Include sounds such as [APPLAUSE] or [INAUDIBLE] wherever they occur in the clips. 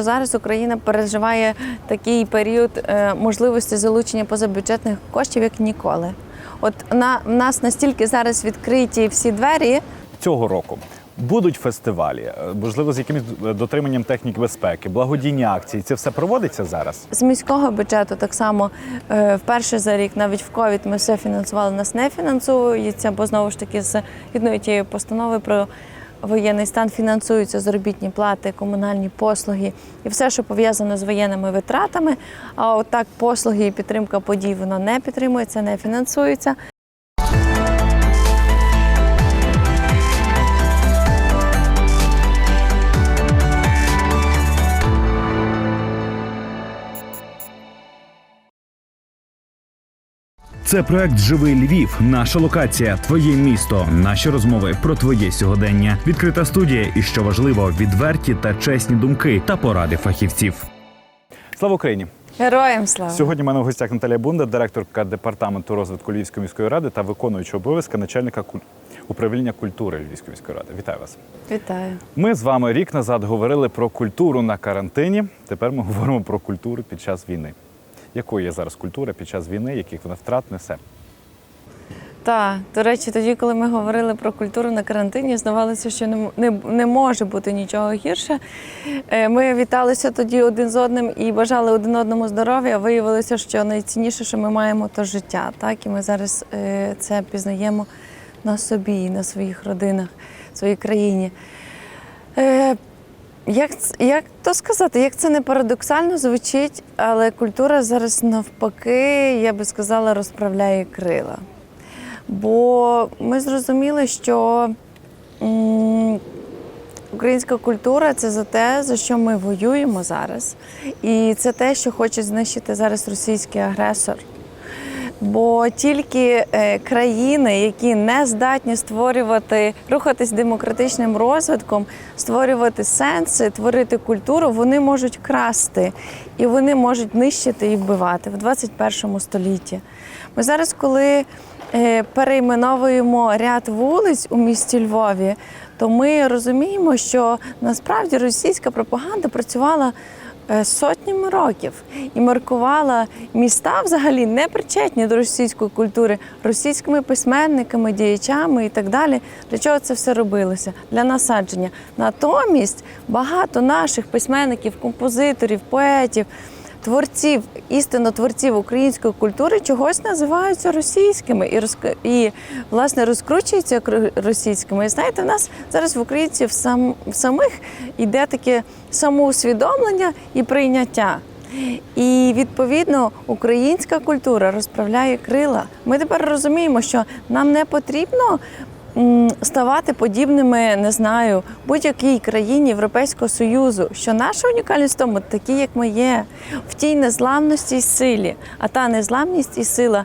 Зараз Україна переживає такий період е, можливості залучення позабюджетних коштів, як ніколи. От на в нас настільки зараз відкриті всі двері. цього року. Будуть фестивалі, е, можливо, з якимось дотриманням техніки безпеки, благодійні акції. Це все проводиться зараз. З міського бюджету так само е, вперше за рік, навіть в ковід, ми все фінансували. Нас не фінансується, бо знову ж таки з відної тієї постанови про воєнний стан фінансуються заробітні плати, комунальні послуги і все, що пов'язано з воєнними витратами. А отак послуги і підтримка подій воно не підтримується, не фінансується. Це проект Живий Львів. Наша локація, твоє місто, наші розмови про твоє сьогодення. Відкрита студія і що важливо, відверті та чесні думки та поради фахівців. Слава Україні! Героям слава! Сьогодні в мене в гостях Наталія Бунда, директорка департаменту розвитку Львівської міської ради та виконуюча обов'язки начальника куль- управління культури Львівської міської ради. Вітаю вас. Вітаю! Ми з вами рік назад говорили про культуру на карантині. Тепер ми говоримо про культуру під час війни. Якою є зараз культура під час війни, яких вона втрат несе? Так, до речі, тоді, коли ми говорили про культуру на карантині, здавалося, що не, не, не може бути нічого гірше. Е, Ми віталися тоді один з одним і бажали один одному здоров'я. Виявилося, що найцінніше, що ми маємо, то життя. Так? І ми зараз е, це пізнаємо на собі, на своїх родинах, своїй країні. Як, як то сказати, як це не парадоксально звучить, але культура зараз навпаки, я би сказала, розправляє крила. Бо ми зрозуміли, що м, українська культура це за те, за що ми воюємо зараз. І це те, що хоче знищити зараз російський агресор. Бо тільки е, країни, які не здатні створювати, рухатись демократичним розвитком, створювати сенси, творити культуру, вони можуть красти і вони можуть нищити і вбивати в 21 столітті. Ми зараз, коли е, перейменовуємо ряд вулиць у місті Львові, то ми розуміємо, що насправді російська пропаганда працювала сотнями років і маркувала міста взагалі не причетні до російської культури, російськими письменниками, діячами і так далі. Для чого це все робилося? Для насадження. Натомість багато наших письменників, композиторів, поетів. Творців, істинно творців української культури чогось називаються російськими і розк... і власне розкручуються російськими. І знаєте, в нас зараз в українців сам... самих йде таке самоусвідомлення і прийняття. І відповідно українська культура розправляє крила. Ми тепер розуміємо, що нам не потрібно ставати подібними, не знаю, будь-якій країні Європейського Союзу. Що наша унікальність в тому, такі, як ми є, в тій незламності й силі. А та незламність і сила,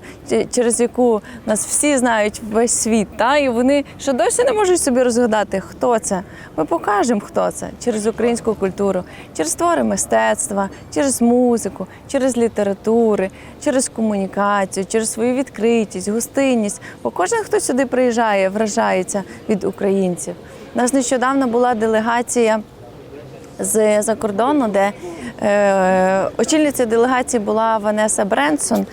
через яку нас всі знають весь світ, та і вони ще досі не можуть собі розгадати, хто це. Ми покажемо, хто це через українську культуру, через твори мистецтва, через музику, через літератури, через комунікацію, через свою відкритість, гостинність. Бо кожен, хто сюди приїжджає, вражається від українців. У нас нещодавно була делегація з за кордону, де е, очільниця делегації була Ванеса Бренсон,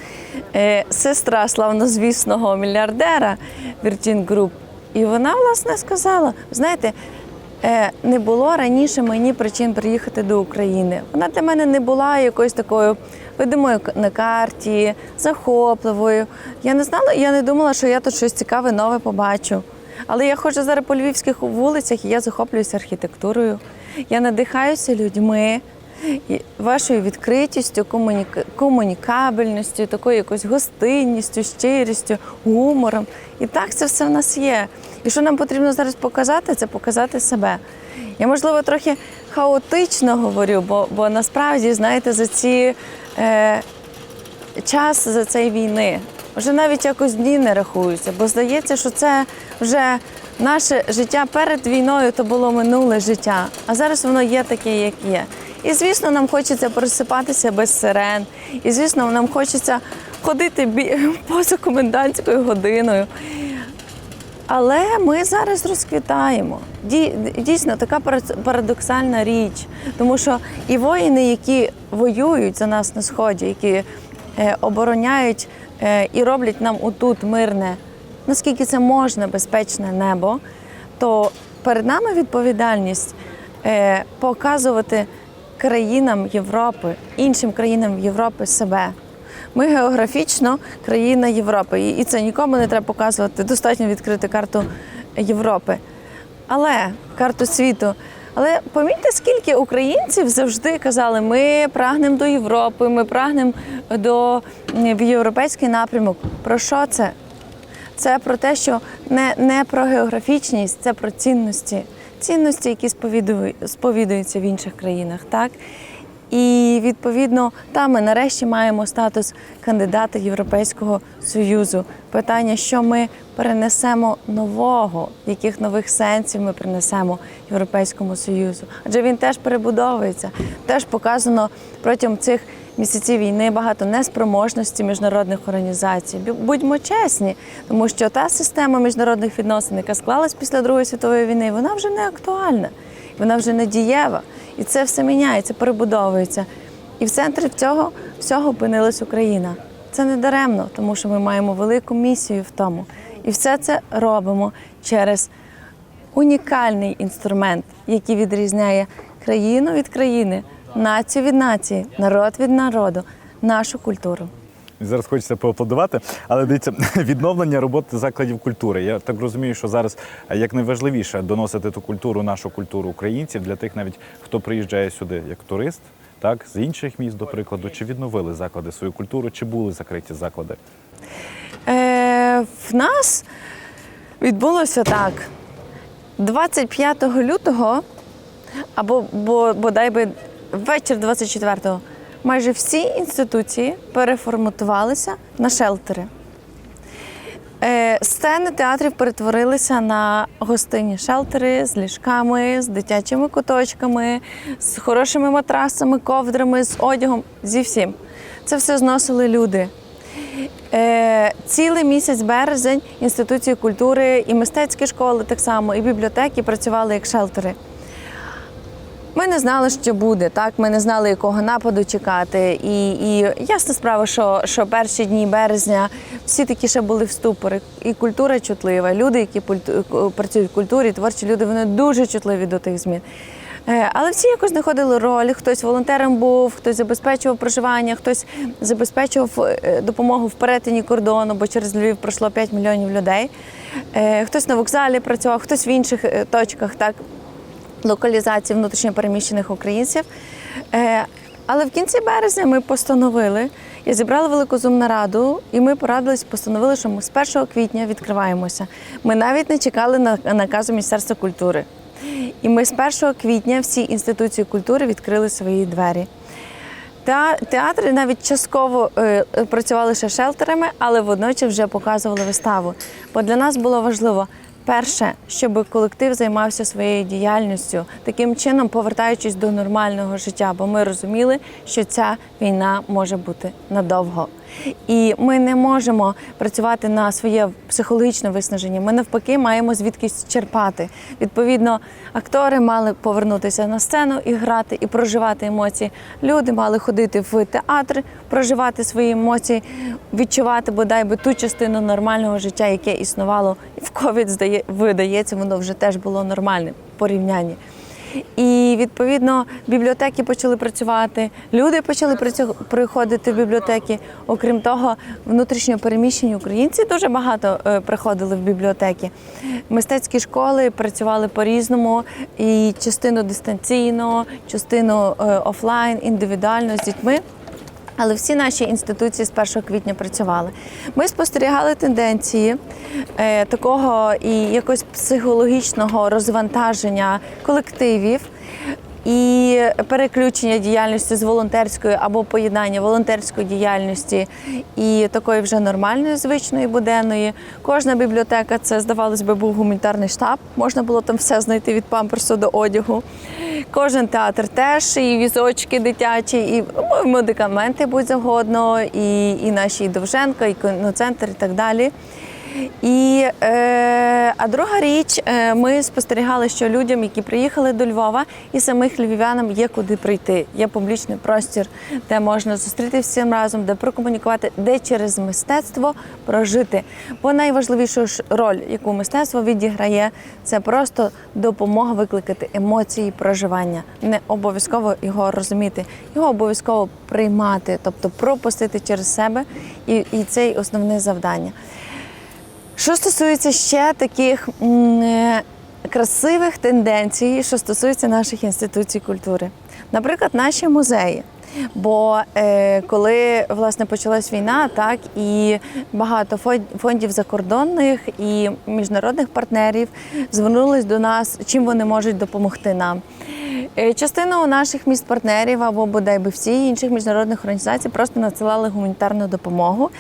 е, сестра славнозвісного мільярдера Virgin Group. І вона власне сказала: знаєте, е, не було раніше мені причин приїхати до України. Вона для мене не була якоюсь такою видимою на карті, захопливою. Я не знала, я не думала, що я тут щось цікаве нове побачу. Але я ходжу зараз по львівських вулицях і я захоплююся архітектурою. Я надихаюся людьми, вашою відкритістю, комуніка... комунікабельністю, такою якоюсь гостинністю, щирістю, гумором. І так це все в нас є. І що нам потрібно зараз показати, це показати себе. Я, можливо, трохи хаотично говорю, бо, бо насправді, знаєте, за ці е, час за цієї війни вже навіть якось дні не рахуються, бо здається, що це вже наше життя перед війною то було минуле життя, а зараз воно є таке, як є. І звісно, нам хочеться просипатися без сирен. І звісно, нам хочеться ходити [LAUGHS] поза комендантською годиною. Але ми зараз розквітаємо. Дійсно, така парадоксальна річ, тому що і воїни, які воюють за нас на сході, які обороняють е, і роблять нам отут мирне, наскільки це можна, безпечне небо, то перед нами відповідальність е, показувати країнам Європи, іншим країнам Європи себе. Ми географічно країна Європи, і це нікому не треба показувати. Достатньо відкрити карту Європи. Але карту світу. Але помітьте, скільки українців завжди казали, ми прагнемо до Європи, ми прагнемо до в європейський напрямок. Про що це? Це про те, що не, не про географічність, це про цінності. Цінності, які сповідуються в інших країнах, так? І відповідно, там ми нарешті маємо статус кандидата Європейського Союзу. Питання, що ми перенесемо нового, яких нових сенсів ми принесемо Європейському Союзу. Адже він теж перебудовується. Теж показано протягом цих місяців війни багато неспроможності міжнародних організацій. Будьмо чесні, тому що та система міжнародних відносин, яка склалась після Другої світової війни, вона вже не актуальна, вона вже не дієва. І це все міняється, перебудовується. І в центрі цього всього опинилась Україна. Це не даремно, тому що ми маємо велику місію в тому. І все це робимо через унікальний інструмент, який відрізняє країну від країни, націю від нації, народ від народу, нашу культуру. Зараз хочеться поаплодувати, але дивіться, [LAUGHS] відновлення роботи закладів культури. Я так розумію, що зараз е, як найважливіше доносити ту культуру, нашу культуру українців для тих, навіть хто приїжджає сюди як турист, так з інших міст, до прикладу, чи відновили заклади свою культуру, чи були закриті заклади. Е, в нас відбулося так. 25 лютого, або бо, бодай би вечір 24-го, майже всі інституції переформатувалися на шелтери. Е, Сцени театрів перетворилися на гостинні шелтери з ліжками, з дитячими куточками, з хорошими матрасами, ковдрами, з одягом, зі всім. Це все зносили люди. Е, цілий місяць березень інституції культури і мистецькі школи так само, і бібліотеки працювали як шелтери. Ми не знали, що буде, так ми не знали, якого нападу чекати. І, і ясна справа, що, що перші дні березня всі такі ще були в ступорі. І культура чутлива. Люди, які працюють в культурі, творчі люди, вони дуже чутливі до тих змін. Е, Але всі якось знаходили роль. Хтось волонтером був, хтось забезпечував проживання, хтось забезпечував е, допомогу в перетині кордону, бо через Львів пройшло 5 мільйонів людей. Е, Хтось на вокзалі працював, хтось в інших е, точках. Так локалізації внутрішньопереміщених українців. Е, Але в кінці березня ми постановили, я зібрала велику зум нараду, і ми порадились, постановили, що ми з 1 квітня відкриваємося. Ми навіть не чекали на наказу Міністерства культури. І ми з 1 квітня всі інституції культури відкрили свої двері. Теа- Театри навіть частково е, працювали ще шелтерами, але водночас вже показували виставу. Бо для нас було важливо перше, щоб колектив займався своєю діяльністю, таким чином повертаючись до нормального життя, бо ми розуміли, що ця війна може бути надовго. І ми не можемо працювати на своє психологічне виснаження. Ми навпаки маємо звідкись черпати. Відповідно, актори мали повернутися на сцену і грати, і проживати емоції. Люди мали ходити в театр, проживати свої емоції, відчувати бодай би ту частину нормального життя, яке існувало. В ковід видається, воно вже теж було нормальним в порівнянні. І відповідно бібліотеки почали працювати, люди почали приходити в бібліотеки. Окрім того, внутрішньо переміщені українці дуже багато е, приходили в бібліотеки. Мистецькі школи працювали по-різному, і частину дистанційно, частину е, офлайн, індивідуально з дітьми. Але всі наші інституції з 1 квітня працювали. Ми спостерігали тенденції е, такого і якось психологічного розвантаження колективів і переключення діяльності з волонтерської або поєднання волонтерської діяльності і такої вже нормальної, звичної буденної. Кожна бібліотека це, здавалось би, був гуманітарний штаб. Можна було там все знайти від памперсу до одягу. Кожен театр теж, і візочки дитячі, і ну, медикаменти будь завгодно, і, і наші і Довженка, і кіноцентр, і так далі. І, е, а друга річ, е, ми спостерігали, що людям, які приїхали до Львова, і самих львів'янам є куди прийти. Є публічний простір, де можна зустріти всім разом, де прокомунікувати, де через мистецтво прожити. Бо найважливішу ж роль, яку мистецтво відіграє, це просто допомога викликати емоції проживання. Не обов'язково його розуміти, його обов'язково приймати, тобто пропустити через себе, і, і це основне завдання. Що стосується ще таких е, красивих тенденцій, що стосується наших інституцій культури, наприклад, наші музеї. Бо е, коли власне почалась війна, так і багато фондів закордонних і міжнародних партнерів звернулись до нас, чим вони можуть допомогти нам. Е, Частину наших міст-партнерів або бодай би всі інших міжнародних організацій просто надсилали гуманітарну допомогу.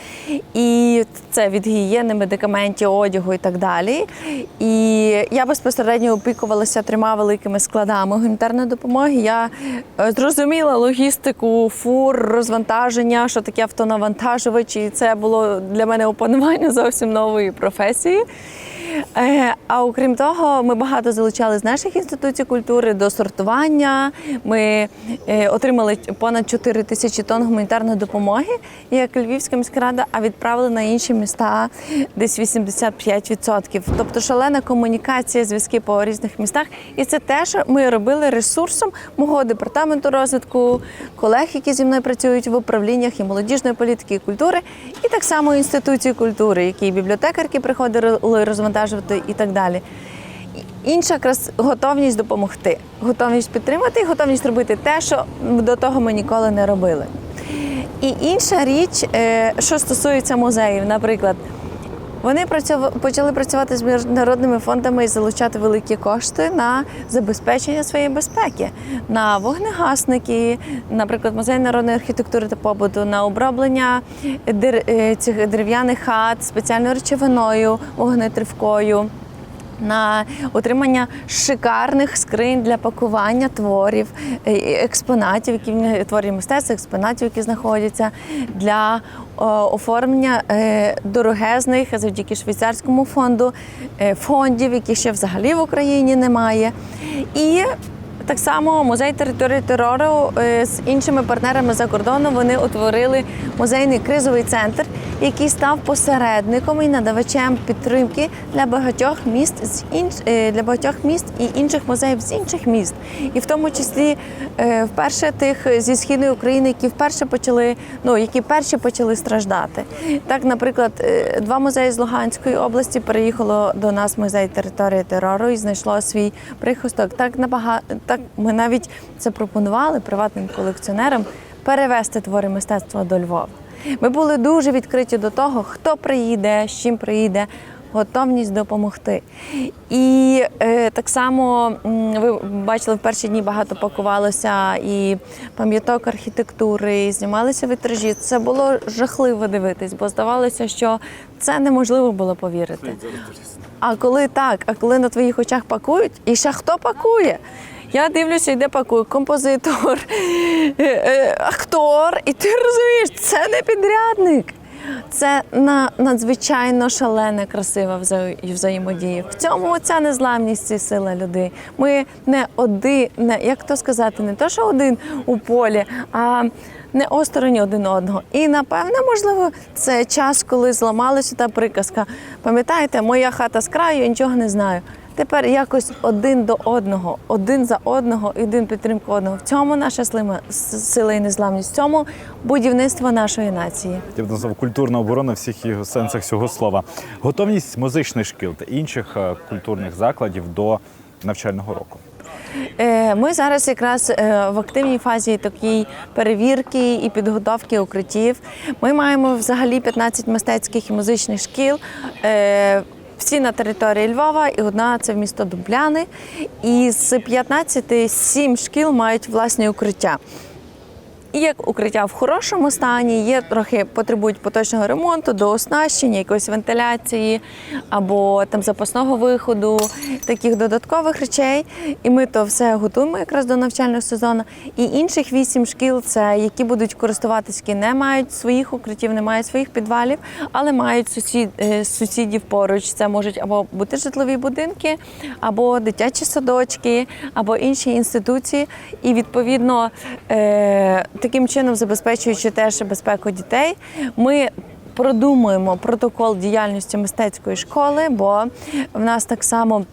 І це від гігієни, медикаментів, одягу і так далі. І я безпосередньо опікувалася трьома великими складами гуманітарної допомоги. Я е, зрозуміла логістику, фур, розвантаження, що таке автонавантажувач, і це було для мене опанування зовсім нової професії. Е, А окрім того, ми багато залучали з наших інституцій культури до сортування. Ми е, отримали понад 4 тисячі тонн гуманітарної допомоги, як Львівська міська рада, а відправили на інші міста десь 85%. Тобто шалена комунікація, зв'язки по різних містах. І це те, що ми робили ресурсом мого департаменту розвитку, колег, які зі мною працюють в управліннях і молодіжної політики і культури, і так само інституції культури, які бібліотекарки приходили розвантажувати і так далі. Інша якраз готовність допомогти, готовність підтримати і готовність робити те, що до того ми ніколи не робили. І інша річ, е, що стосується музеїв, наприклад, вони почали працювати з міжнародними фондами і залучати великі кошти на забезпечення своєї безпеки, на вогнегасники, наприклад, музей народної архітектури та побуту, на оброблення дер- е, цих дерев'яних хат спеціальною речовиною, вогнетривкою на отримання шикарних скринь для пакування творів, е, експонатів, які в творі мистецтва, експонатів, які знаходяться для оформлення е, дорогезних завдяки швейцарському фонду е, фондів, які ще взагалі в Україні немає. І так само музей території терору з іншими партнерами за кордоном вони утворили музейний кризовий центр, який став посередником і надавачем підтримки для багатьох міст з інш... е, для багатьох міст і інших музеїв з інших міст, і в тому числі е, вперше тих зі східної України, які вперше почали, ну які перші почали страждати. Так, наприклад, е, два музеї з Луганської області переїхало до нас музей території терору і знайшло свій прихисток. Так набагато так ми навіть це пропонували приватним колекціонерам перевести твори мистецтва до Львова. Ми були дуже відкриті до того, хто приїде, з чим приїде. Готовність допомогти. І е, так само ви бачили, в перші дні багато пакувалося і пам'яток архітектури, і знімалися вітражі. Це було жахливо дивитись, бо здавалося, що це неможливо було повірити. А коли так, а коли на твоїх очах пакують, і ще хто пакує? Я дивлюся, йде пакує композитор, [LAUGHS] е, е, актор, і ти розумієш, це не підрядник. Це на надзвичайно шалена, красива взаємодія. В цьому ця незламність і сила людей. Ми не один, не як то сказати, не то, що один у полі, а не осторонь один одного. І напевне, можливо, це час, коли зламалася та приказка. Пам'ятаєте, моя хата з краю, я нічого не знаю. Тепер якось один до одного, один за одного, і один підтримку одного. В цьому наша слима сила і незламність. В цьому будівництво нашої нації. Я б назвав культурна оборона в всіх його сенсах цього слова. Готовність музичних шкіл та інших е, культурних закладів до навчального року. Е, Ми зараз якраз е, в активній фазі такій перевірки і підготовки укриттів. Ми маємо взагалі 15 мистецьких і музичних шкіл. Всі на території Львова, і одна це в місто Дубляни. І з 15 7 шкіл мають власні укриття. Як укриття в хорошому стані, є трохи потребують поточного ремонту, дооснащення, якоїсь вентиляції або там запасного виходу, таких додаткових речей. І ми то все готуємо якраз до навчального сезону. І інших вісім шкіл це які будуть користуватися, які не мають своїх укриттів, не мають своїх підвалів, але мають сусід, е, сусідів поруч. Це можуть або бути житлові будинки, або дитячі садочки, або інші інституції. І відповідно е, таким чином забезпечуючи теж безпеку дітей, ми. Продумуємо протокол діяльності мистецької школи, бо в нас так само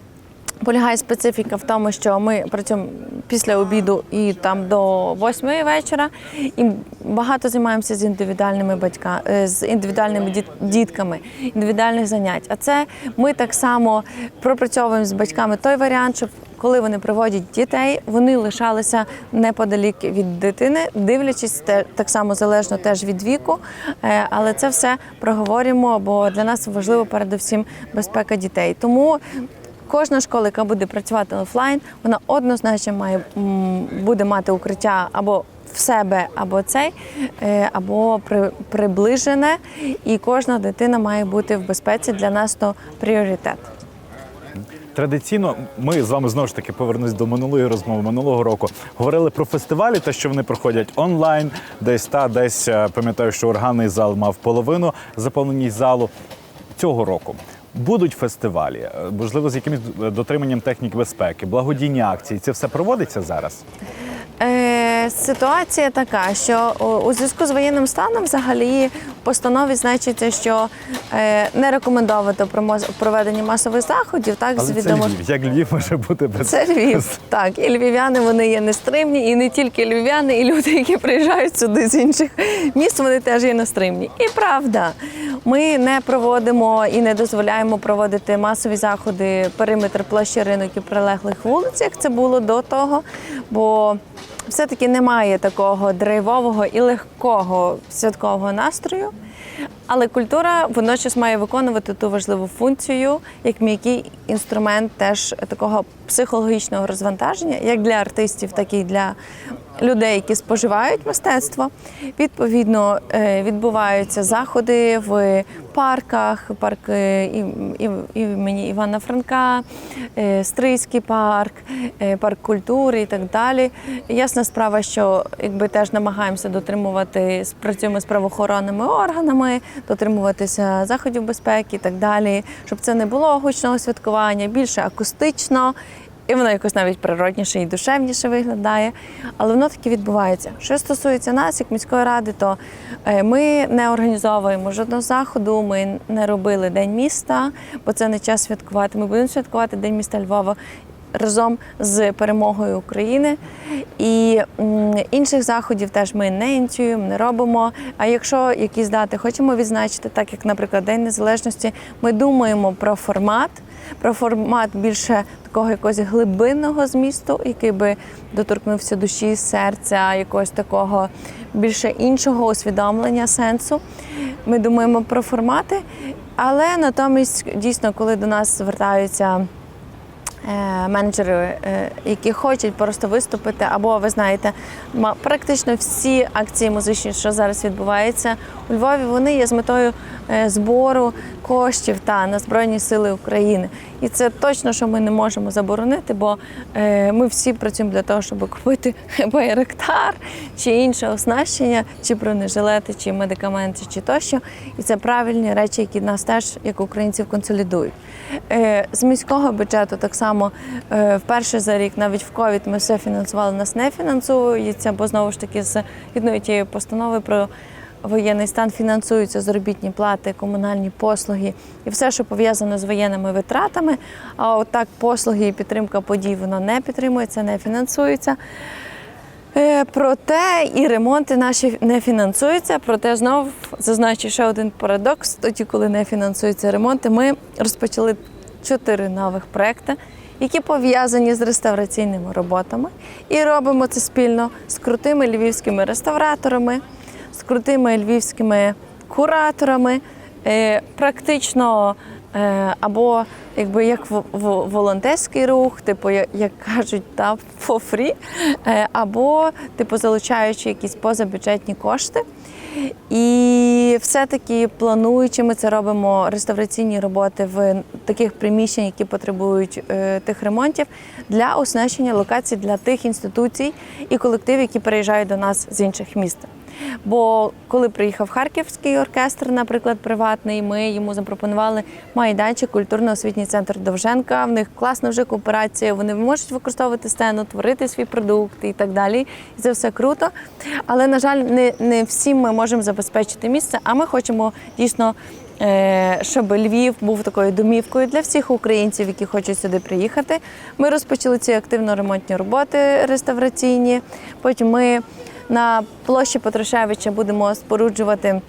Полягає специфіка в тому, що ми працюємо після обіду і там до восьмої вечора, і багато займаємося з індивідуальними батьками, з індивідуальними діт- дітками, індивідуальних занять. А це ми так само пропрацьовуємо з батьками той варіант, щоб коли вони приводять дітей, вони лишалися неподалік від дитини, дивлячись так само залежно теж від віку. Е, Але це все проговорюємо, бо для нас важливо передусім безпека дітей. Тому Кожна школа, яка буде працювати офлайн, вона однозначно має буде мати укриття або в себе, або цей, е, або при, приближене, і кожна дитина має бути в безпеці. Для нас то пріоритет. Традиційно ми з вами знову ж таки повернусь до минулої розмови минулого року. Говорили про фестивалі, те, що вони проходять онлайн, десь та десь е, пам'ятаю, що органний зал мав половину заповненість залу цього року. Будуть фестивалі, е, можливо, з якимось е, дотриманням технік безпеки, благодійні акції. Це все проводиться зараз. Е, ситуація така, що у зв'язку з воєнним станом взагалі в постанові значиться, що е, не рекомендовано про проведення масових заходів, так Але з це. Львів. Як Львів може бути без Це Львів. [LAUGHS] Так, і львів'яни вони є нестримні, і не тільки львів'яни, і люди, які приїжджають сюди з інших міст, вони теж є нестримні. І правда, ми не проводимо і не дозволяємо проводити масові заходи периметр площі ринок і прилеглих вулицях. Це було до того, бо все-таки немає такого драйвового і легкого святкового настрою. Але культура водночас має виконувати ту важливу функцію, як м'який інструмент теж такого психологічного розвантаження, як для артистів, так і для людей, які споживають мистецтво. Відповідно, е, відбуваються заходи в парках, парк ім- ім- імені Івана Франка, е, Стрийський парк, е, парк культури і так далі. Ясна справа, що якби теж намагаємося дотримувати, працюємо з правоохоронними органами, дотримуватися заходів безпеки і так далі, щоб це не було гучного святкування, більше акустично. І воно якось навіть природніше і душевніше виглядає, але воно таки відбувається. Що стосується нас, як міської ради, то е, ми не організовуємо жодного заходу, ми не робили День міста, бо це не час святкувати. Ми будемо святкувати День міста Львова разом з перемогою України. І інших заходів теж ми не ініціюємо, не робимо. А якщо якісь дати хочемо відзначити, так як, наприклад, День Незалежності, ми думаємо про формат, про формат більше такого якогось глибинного змісту, який би доторкнувся душі, серця, якогось такого більше іншого усвідомлення сенсу. Ми думаємо про формати, але натомість дійсно, коли до нас звертаються менеджери, е, які хочуть просто виступити, або ви знаєте, практично всі акції музичні, що зараз відбуваються у Львові, вони є з метою е, збору коштів та на Збройні Сили України. І це точно, що ми не можемо заборонити, бо е, ми всі працюємо для того, щоб купити [LAUGHS] байректар чи інше оснащення, чи бронежилети, чи медикаменти, чи тощо. І це правильні речі, які нас теж, як українців, консолідують. Е, З міського бюджету так само е, вперше за рік, навіть в ковід, ми все фінансували, нас не фінансується, бо знову ж таки з відної тієї постанови про воєнний стан фінансуються заробітні плати, комунальні послуги і все, що пов'язано з воєнними витратами. А отак послуги і підтримка подій воно не підтримується, не фінансується. Е, Проте і ремонти наші не фінансуються. Проте знов зазначу ще один парадокс. Тоді, коли не фінансуються ремонти, ми розпочали чотири нових проекти, які пов'язані з реставраційними роботами. І робимо це спільно з крутими львівськими реставраторами, з крутими львівськими кураторами. Е, Практично е, або якби як волонтерський рух, типу, як, кажуть, та free, е, або типу залучаючи якісь позабюджетні кошти. І все-таки плануючи, ми це робимо реставраційні роботи в таких приміщеннях, які потребують е, тих ремонтів, для оснащення локацій для тих інституцій і колективів, які переїжджають до нас з інших міст. Бо коли приїхав харківський оркестр, наприклад, приватний, ми йому запропонували майданчик, культурно-освітній центр Довженка. В них класна вже кооперація. Вони можуть використовувати сцену, творити свій продукт і так далі. І це все круто. Але на жаль, не, не всім ми можемо забезпечити місце. А ми хочемо дійсно. е, Щоб Львів був такою домівкою для всіх українців, які хочуть сюди приїхати. Ми розпочали ці активно ремонтні роботи реставраційні. Потім ми на площі Петрушевича будемо споруджувати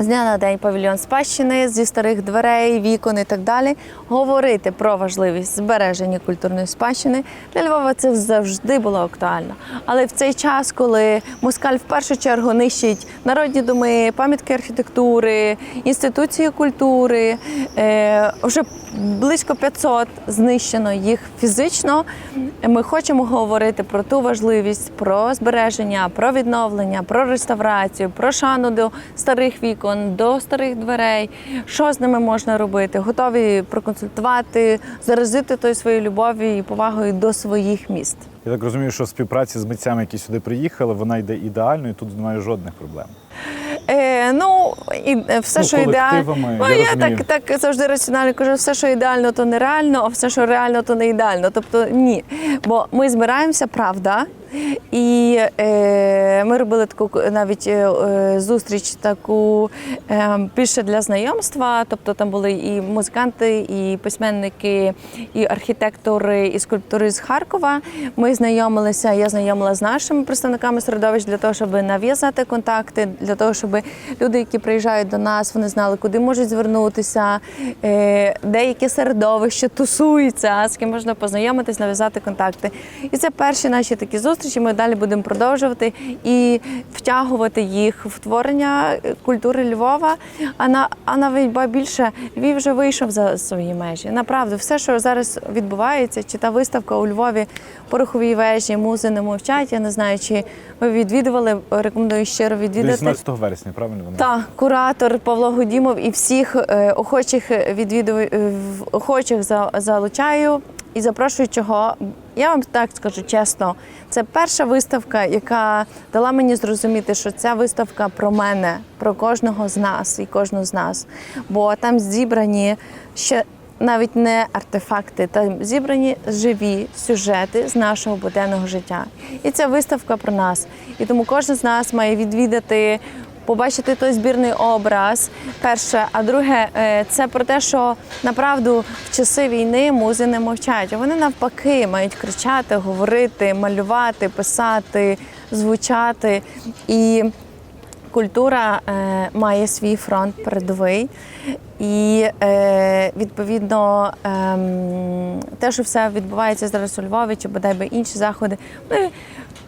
з дня на день павільйон спадщини зі старих дверей, вікон і так далі. Говорити про важливість збереження культурної спадщини для Львова це завжди було актуально. Але в цей час, коли Москаль в першу чергу нищить народні доми, пам'ятки архітектури, інституції культури, е, вже близько 500 знищено їх фізично. Ми хочемо говорити про ту важливість, про збереження, про відновлення, про реставрацію, про шану до старих вікон, до старих дверей. Що з ними можна робити? Готові проконсультувати, заразити тою своєю любов'ю і повагою до своїх міст. Я так розумію, що в співпраці з митцями, які сюди приїхали, вона йде ідеально, і тут немає жодних проблем. Е, ну і е, все, Ну, що ідеально. Ну, я я так, так завжди раціонально кажу, все, що ідеально, то нереально, а все, що реально, то не ідеально. Тобто ні. Бо ми збираємося, правда. І е, ми робили таку навіть е, зустріч таку е, більше для знайомства. Тобто там були і музиканти, і письменники, і архітектори, і скульптори з Харкова. Ми знайомилися. Я знайомила з нашими представниками середовищ для того, щоб нав'язати контакти, для того, щоб люди, які приїжджають до нас, вони знали, куди можуть звернутися, е, деяке середовище тусується, з ким можна познайомитись, нав'язати контакти. І це перші наші такі зустрічі. Ми далі будемо продовжувати і втягувати їх в творення е, культури Львова. А на а навіть ба більше Львів вже вийшов за свої межі. Направду, все, що зараз відбувається, чи та виставка у Львові пороховій вежі, музи не мовчать. Я не знаю, чи ви відвідували. Рекомендую щиро відвідати. 18 вересня, правильно вона? Так, куратор Павло Гудімов і всіх е, охочих відвідув охочих за- залучаю і запрошую чого. Я вам так скажу чесно, це перша виставка, яка дала мені зрозуміти, що ця виставка про мене, про кожного з нас і кожну з нас. Бо там зібрані ще навіть не артефакти, там зібрані живі сюжети з нашого буденного життя. І ця виставка про нас. І тому кожен з нас має відвідати побачити той збірний образ. Перше, а друге, е, це про те, що направду в часи війни музи не мовчать. а Вони навпаки мають кричати, говорити, малювати, писати, звучати. І культура е, має свій фронт передовий. І е, відповідно ем, те, що все відбувається зараз у Львові, чи бодай би інші заходи, вони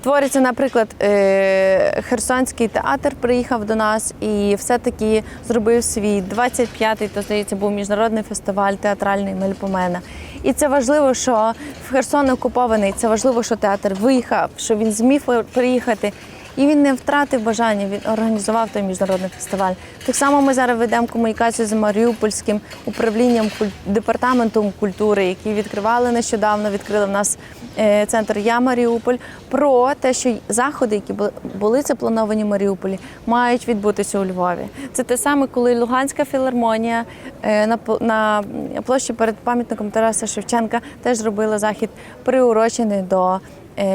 творяться, наприклад, е, Херсонський театр приїхав до нас і все-таки зробив свій 25-й, то здається, був міжнародний фестиваль театральний Мельпомена. І це важливо, що в Херсон окупований. Це важливо, що театр виїхав, що він зміг приїхати. І він не втратив бажання, він організував той міжнародний фестиваль. Так само ми зараз ведемо комунікацію з Маріупольським управлінням департаментом культури, які відкривали нещодавно, відкрили в нас е, центр Я Маріуполь, про те, що заходи, які були- заплановані в Маріуполі, мають відбутися у Львові. Це те саме, коли Луганська філармонія е, на пл- площі перед пам'ятником Тараса Шевченка теж зробила захід, приурочений до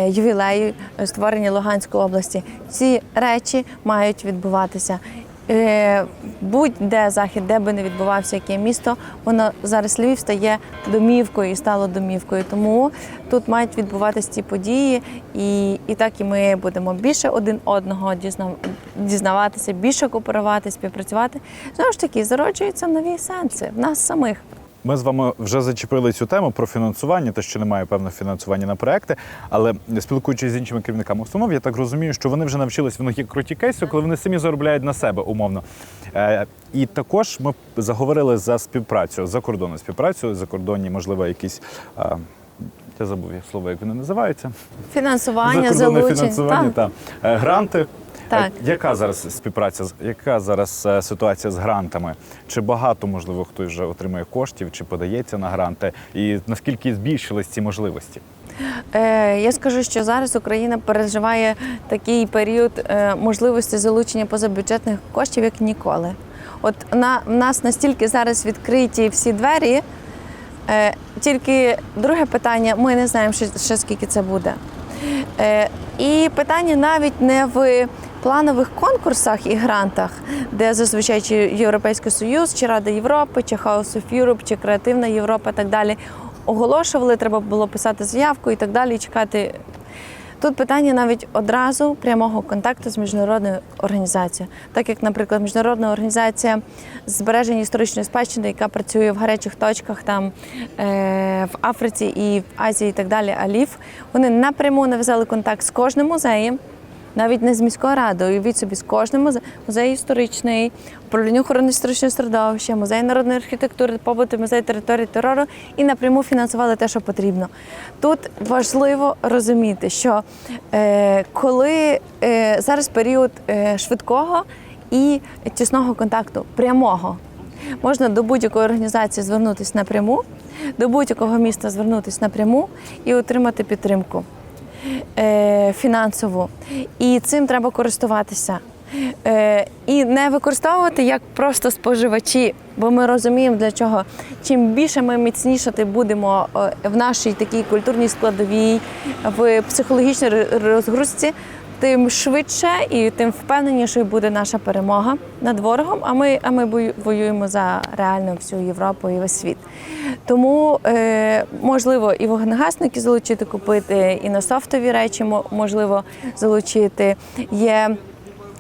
ювілею е, створення Луганської області. Ці речі мають відбуватися. Е, Будь-де захід, де би не відбувався яке місто, воно зараз Львів стає домівкою і стало домівкою. Тому тут мають відбуватися ці події, і, і так і ми будемо більше один одного дізнаватися, більше кооперувати, співпрацювати. Знову ж таки, зароджуються нові сенси в нас самих. Ми з вами вже зачепили цю тему про фінансування, те, що немає певного фінансування на проекти. Але спілкуючись з іншими керівниками установ, я так розумію, що вони вже навчились, в них є круті кейси, коли вони самі заробляють на себе умовно. Е, І також ми заговорили за співпрацю за кордонну співпрацю, закордонні, можливо, якісь. Я забув слово, як вони називаються. Фінансування, залучення. фінансування Так. та е, гранти. Так. Яка зараз співпраця? Яка зараз е, ситуація з грантами? Чи багато можливо хтось вже отримує коштів, чи подається на гранти? І наскільки збільшились ці можливості? Е, я скажу, що зараз Україна переживає такий період е, можливості залучення позабюджетних коштів, як ніколи. От на в нас настільки зараз відкриті всі двері. Е, тільки друге питання: ми не знаємо, ще, ще скільки це буде. Е, і питання навіть не в планових конкурсах і грантах, де зазвичай чи Європейський Союз, чи Рада Європи, чи House of Europe, чи Креативна Європа і так далі. Оголошували, треба було писати заявку і так далі, і чекати. Тут питання навіть одразу прямого контакту з міжнародною організацією, так як, наприклад, міжнародна організація збереження історичної спадщини, яка працює в гарячих точках там е, в Африці і в Азії, і так далі, Аліф, вони напряму нав'язали контакт з кожним музеєм. Навіть не з міською радою, уявіть собі з кожним музе- музей історичний, управління охорони історичного середовища, музей народної архітектури, побуту, музей території терору і напряму фінансували те, що потрібно. Тут важливо розуміти, що е, коли е, зараз період е, швидкого і тісного контакту, прямого. Можна до будь-якої організації звернутися напряму, до будь-якого міста звернутися напряму і отримати підтримку е, фінансову. І цим треба користуватися. Е, і не використовувати як просто споживачі, бо ми розуміємо, для чого. Чим більше ми міцнішати будемо е, в нашій такій культурній складовій, в психологічній розгрузці, тим швидше і тим впевненішою буде наша перемога над ворогом. А ми, а ми воюємо за реально всю Європу і весь світ. Тому е, можливо і вогнегасники залучити купити, і на софтові речі мо- можливо залучити. Є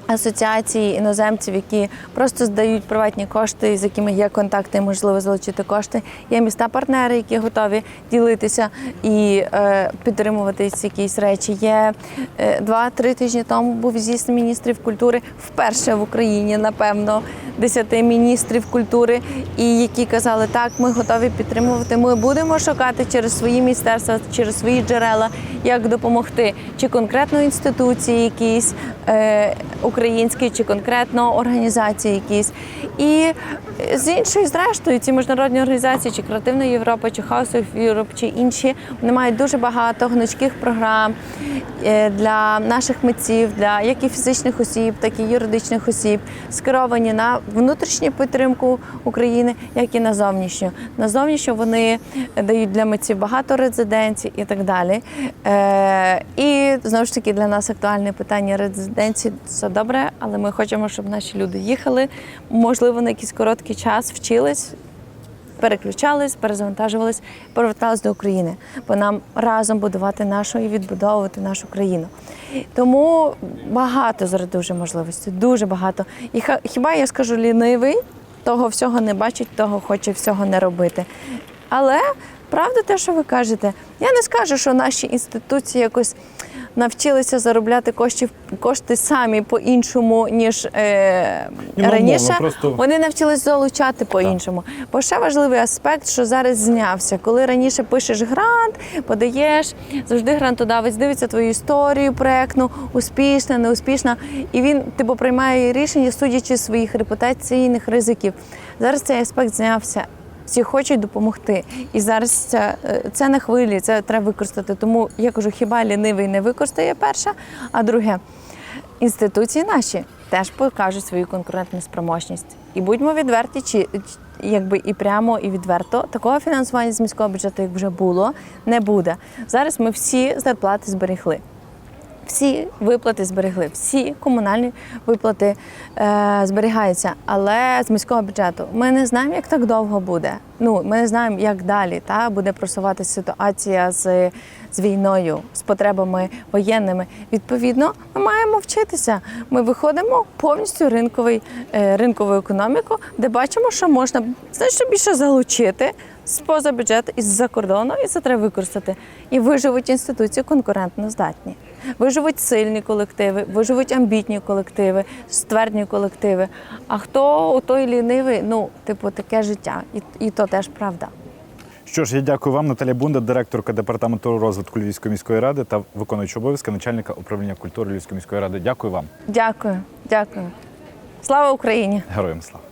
асоціації іноземців, які просто здають приватні кошти, з якими є контакти, можливо залучити кошти. Є міста-партнери, які готові ділитися і е, підтримувати якісь речі. Є е, два-три тижні тому був з'їзд міністрів культури вперше в Україні, напевно, десяти міністрів культури, і які казали, так, ми готові підтримувати. Ми будемо шукати через свої міністерства, через свої джерела, як допомогти, чи конкретно інституції якісь е, українські, чи конкретно організації якісь. І з іншою, зрештою, ці міжнародні організації, чи Креативна Європа, чи House of Europe, чи інші, вони мають дуже багато гнучких програм е, для наших митців, для як і фізичних осіб, так і юридичних осіб, скеровані на внутрішню підтримку України, як і на зовнішню. На зовнішню вони дають для митців багато резиденцій і так далі. Е, і знову ж таки для нас актуальне питання резиденції це але ми хочемо, щоб наші люди їхали, можливо, на якийсь короткий час вчились. Переключались, перезавантажувались, повертались до України, бо нам разом будувати нашу і відбудовувати нашу країну. Тому багато зараз дуже можливостей, дуже багато. І хіба я скажу лінивий, того всього не бачить, того хоче всього не робити. Але правда, те, що ви кажете, я не скажу, що наші інституції якось навчилися заробляти коштів, кошти самі по-іншому, ніж е, ну, раніше. просто- Вони навчились залучати по-іншому. Бо ще важливий аспект, що зараз знявся. Коли раніше пишеш грант, подаєш, завжди грантодавець дивиться твою історію проектну, успішна, неуспішна, і він типу приймає рішення, судячи своїх репутаційних ризиків. Зараз цей аспект знявся. Всі хочуть допомогти. І зараз це, це на хвилі, це треба використати. Тому я кажу, хіба лінивий не використає перше, а друге, інституції наші теж покажуть свою конкурентну спроможність. І будьмо відверті, чи- якби і прямо, і відверто такого фінансування з міського бюджету, як вже було, не буде. Зараз ми всі зарплати зберегли. Всі виплати зберегли, всі комунальні виплати е, зберігаються, але з міського бюджету ми не знаємо, як так довго буде. Ну ми не знаємо, як далі та буде просуватися ситуація з, з війною, з потребами воєнними. Відповідно, ми маємо вчитися. Ми виходимо повністю ринковий, е, ринкову економіку, де бачимо, що можна значно більше залучити з-поза бюджету із-за кордону, і це треба використати. І виживуть інституції конкурентно здатні. Виживуть сильні колективи, виживуть амбітні колективи, ствердні колективи. А хто у той лінивий, ну, типу, таке життя. І, і то теж правда. Що ж, я дякую вам, Наталя Бунда, директорка департаменту розвитку Львівської міської ради та виконуюча обов'язки начальника управління культури Львівської міської ради. Дякую вам. Дякую, дякую. Слава Україні! Героям слава.